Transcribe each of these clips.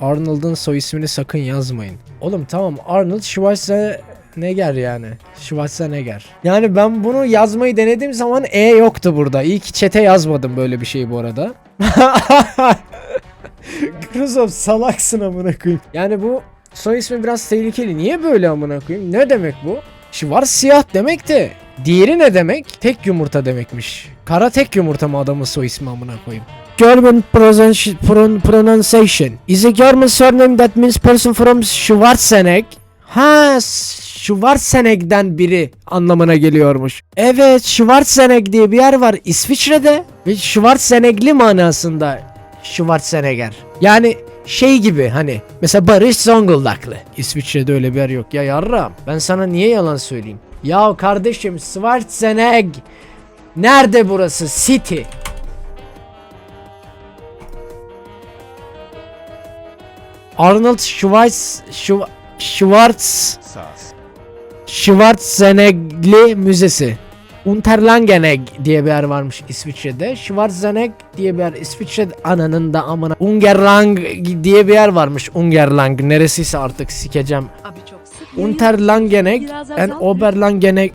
Arnold'un soy ismini sakın yazmayın. Oğlum tamam Arnold Schwarzenegger yani. Schwarzenegger. Yani ben bunu yazmayı denediğim zaman E yoktu burada. İyi ki chat'e yazmadım böyle bir şey bu arada. Kruzov salaksın amına koyayım. Yani bu soy ismi biraz tehlikeli. Niye böyle amına koyayım? Ne demek bu? Şivar siyah demek de diğeri ne demek? Tek yumurta demekmiş. Kara tek yumurta mı adamın soy ismi amına koyayım? German pronunci- pron- pronunciation is a German surname that means person from Schwarzenegg. Ha, Schwarzeneg'den biri anlamına geliyormuş. Evet, Schwarzenegg diye bir yer var İsviçre'de ve Schwarzenegg'li manasında Schwarzenegger. Yani şey gibi hani mesela Barış Zonguldaklı. İsviçre'de öyle bir yer yok. Ya yarram ben sana niye yalan söyleyeyim? Ya kardeşim Schwarzenegg nerede burası? City. Arnold Schwarz Schwa- Schwarz Schwarzenegg'li Müzesi. Unterlangenegg diye bir yer varmış İsviçre'de. Schwarzenegg diye bir yer İsviçre'de ananın da amına. Ungerlang diye bir yer varmış. Ungerlang neresiyse artık sikeceğim. Abi çok sık azalt Oberlangenegg.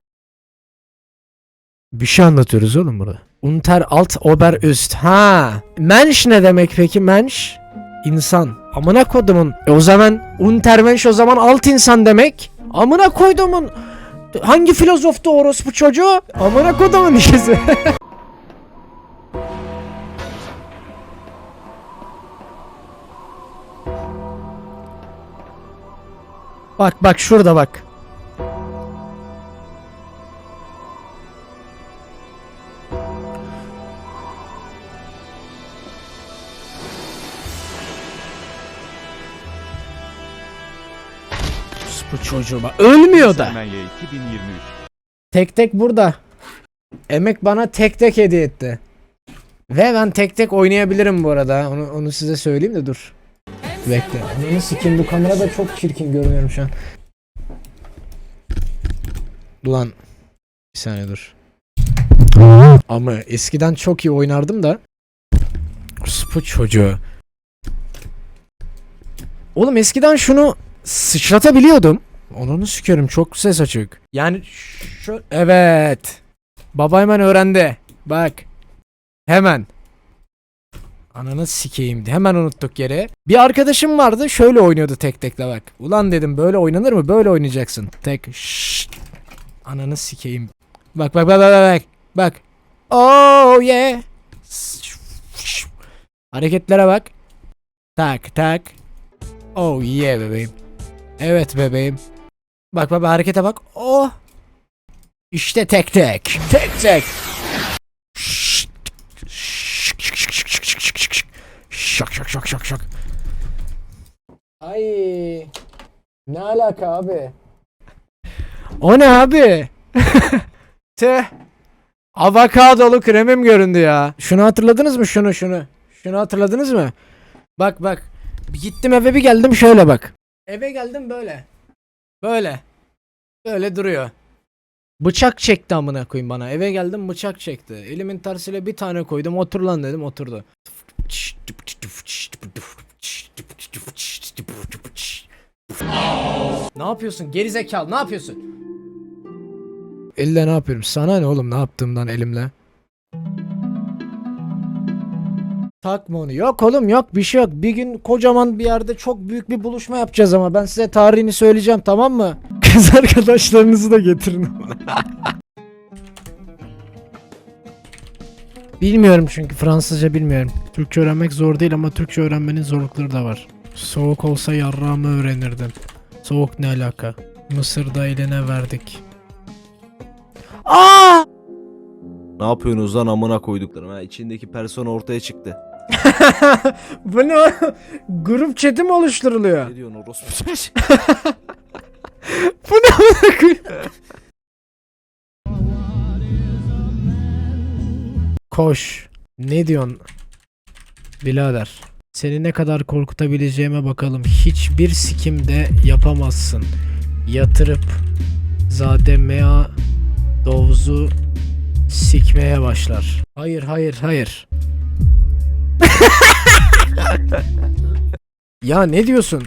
Bir şey anlatıyoruz oğlum burada. Unter alt ober üst. Ha. Mensch ne demek peki mensch? İnsan. Amına kodumun. E o zaman untermensch o zaman alt insan demek. Amına koydumun. Hangi filozoftu orospu çocuğu? Amına kodumun ikisi. bak bak şurada bak. Bu çocuğu bak. Ölmüyor da. Sermaye 2023. Tek tek burada. Emek bana tek tek hediye etti. Ve ben tek tek oynayabilirim bu arada. Onu, onu size söyleyeyim de dur. Bekle. Onu sikeyim bu kamerada çok çirkin görünüyorum şu an. Ulan. Bir saniye dur. Ama eskiden çok iyi oynardım da. Bu çocuğu. Oğlum eskiden şunu sıçratabiliyordum. Onu sikerim çok ses açık. Yani şu evet. Baba hemen öğrendi. Bak. Hemen. Ananı sikeyim. Hemen unuttuk yere. Bir arkadaşım vardı şöyle oynuyordu tek tekle bak. Ulan dedim böyle oynanır mı? Böyle oynayacaksın. Tek. Şşt. Ananı sikeyim. Bak bak bak bak bak. Bak. Oh yeah. Hareketlere bak. Tak tak. Oh yeah bebeğim. Evet bebeğim. Bak bak harekete bak. Oh. İşte tek tek. Tek tek. Şak şak şak şak şak. Ay. Ne alaka abi? O ne abi? Tüh. Avokadolu kremim göründü ya. Şunu hatırladınız mı şunu şunu? Şunu hatırladınız mı? Bak bak. Gittim eve bir geldim şöyle bak. Eve geldim böyle. Böyle. Böyle duruyor. Bıçak çekti amına koyayım bana. Eve geldim bıçak çekti. Elimin tersiyle bir tane koydum. Otur lan dedim oturdu. Ne yapıyorsun gerizekalı ne yapıyorsun? Elle ne yapıyorum? Sana ne oğlum ne yaptığımdan elimle? Takma onu. Yok oğlum yok bir şey yok. Bir gün kocaman bir yerde çok büyük bir buluşma yapacağız ama ben size tarihini söyleyeceğim tamam mı? Kız arkadaşlarınızı da getirin. Bilmiyorum çünkü Fransızca bilmiyorum. Türkçe öğrenmek zor değil ama Türkçe öğrenmenin zorlukları da var. Soğuk olsa yarrağımı öğrenirdim. Soğuk ne alaka? Mısır'da eline verdik. Aa! Ne yapıyorsunuz lan amına koyduklarım ha? İçindeki persona ortaya çıktı. Bu ne? o? Grup chat'i mi oluşturuluyor? Ne diyorsun orospu? Bu ne amına koyayım? Koş. Ne diyorsun? Birader. Seni ne kadar korkutabileceğime bakalım. Hiçbir sikimde yapamazsın. Yatırıp zade mea dovuzu sikmeye başlar. Hayır hayır hayır. Ya ne diyorsun?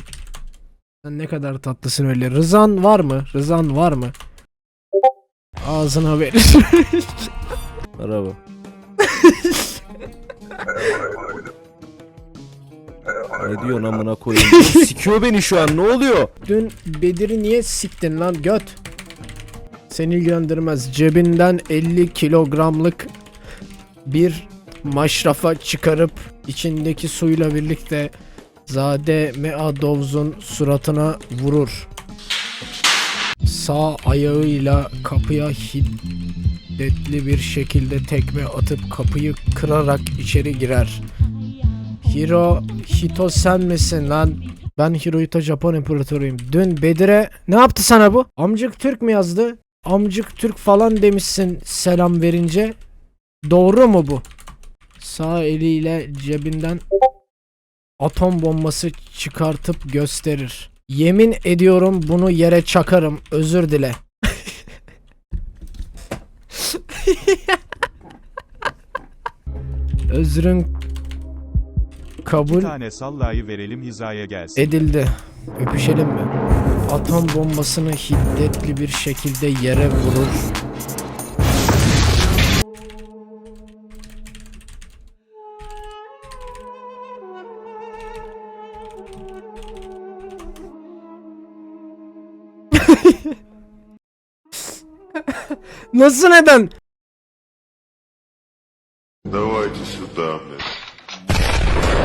Sen ne kadar tatlısın öyle. Rızan var mı? Rızan var mı? Ağzına ver. Merhaba. ne diyorsun amına koyayım? Sikiyor beni şu an ne oluyor? Dün Bedir'i niye siktin lan göt? Seni ilgilendirmez. Cebinden 50 kilogramlık bir maşrafa çıkarıp içindeki suyla birlikte Zade Meadovz'un suratına vurur. Sağ ayağıyla kapıya hiddetli bir şekilde tekme atıp kapıyı kırarak içeri girer. Hiro, Hito sen misin lan? Ben Hirohito Japon İmparatoruyum. Dün Bedir'e ne yaptı sana bu? Amcık Türk mü yazdı? Amcık Türk falan demişsin selam verince. Doğru mu bu? Sağ eliyle cebinden atom bombası çıkartıp gösterir. Yemin ediyorum bunu yere çakarım. Özür dile. Özrün Bir kabul tane sallayı verelim hizaya gelsin. edildi. Öpüşelim mi? Atom bombasını hiddetli bir şekilde yere vurur. Nasıl neden?